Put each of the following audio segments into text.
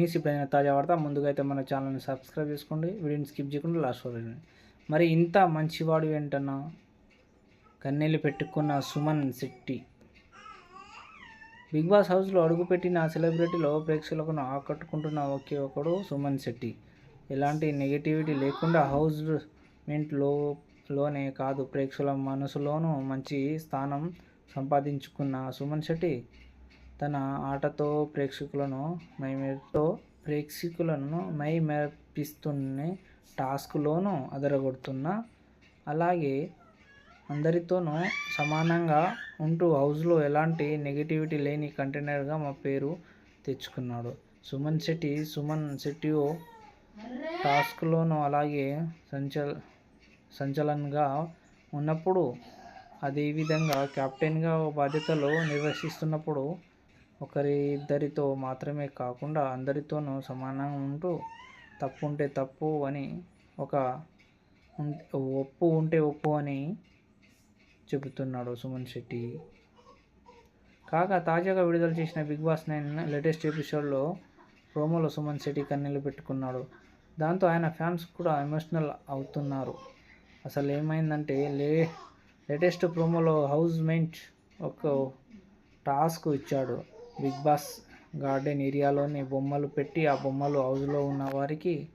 News ఇప్పుడైనా తాజా వార్త ముందుగా అయితే మన ఛానల్ని సబ్స్క్రైబ్ చేసుకోండి. వీడియోని స్కిప్ చేయకుండా లాస్ట్ వరకు మరి ఇంత మంచివాడు ఏంటన్నా? కన్నీళ్ళు పెట్టుకున్న సుమన్ శెట్టి. బిగ్ బాస్ హౌస్లో అడుగుపెట్టిన సెలబ్రిటీలో ప్రేక్షకులను ఆకట్టుకుంటున్న ఒకే ఒకడు సుమన్ శెట్టి. ఎలాంటి నెగిటివిటీ లేకుండా హౌస్ మెంట్లో లోనే కాదు ప్రేక్షకుల మనసులోనూ మంచి స్థానం సంపాదించుకున్న సుమన్ శెట్టి. తన ఆటతో ప్రేక్షకులను మైమేతో ప్రేక్షకులను మై టాస్క్లోనూ అదరగొడుతున్న అలాగే అందరితోనూ సమానంగా ఉంటూ హౌస్లో ఎలాంటి నెగిటివిటీ లేని కంటైనర్గా మా పేరు తెచ్చుకున్నాడు. సుమన్ శెట్టి సుమన్ శెట్టి టాస్క్లోనూ అలాగే సంచల సంచలనంగా ఉన్నప్పుడు అదేవిధంగా కెప్టెన్గా ఓ బాధ్యతలు నిర్వహిస్తున్నప్పుడు ఒకరి ఇద్దరితో మాత్రమే కాకుండా అందరితోనూ సమానంగా ఉంటూ తప్పు ఉంటే తప్పు అని ఒక ఒప్పు ఉంటే ఒప్పు అని చెబుతున్నాడు సుమన్ శెట్టి. కాగా తాజాగా విడుదల చేసిన బిగ్ బాస్ నైన్ లేటెస్ట్ ఎపిసోడ్లో ప్రోమోలో సుమన్ శెట్టి కన్నీళ్ళు పెట్టుకున్నాడు. దాంతో ఆయన ఫ్యాన్స్ కూడా ఎమోషనల్ అవుతున్నారు. అసలు ఏమైందంటే లే లేటెస్ట్ ప్రోమోలో హౌస్ మెయింట్ ఒక టాస్క్ ఇచ్చాడు. బిగ్ బాస్ గార్డెన్ ఏరియాలోని బొమ్మలు పెట్టి ఆ బొమ్మలు హౌస్లో ఉన్న వారికి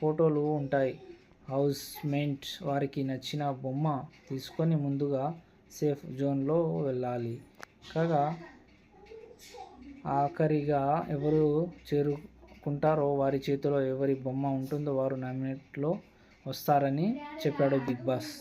ఫోటోలు ఉంటాయి. హౌస్ మెంట్ వారికి నచ్చిన బొమ్మ తీసుకొని ముందుగా సేఫ్ జోన్లో వెళ్ళాలి. కాగా ఆఖరిగా ఎవరు చేరుకుంటారో వారి చేతిలో ఎవరి బొమ్మ ఉంటుందో వారు నామినేట్లో వస్తారని చెప్పాడు బిగ్ బాస్.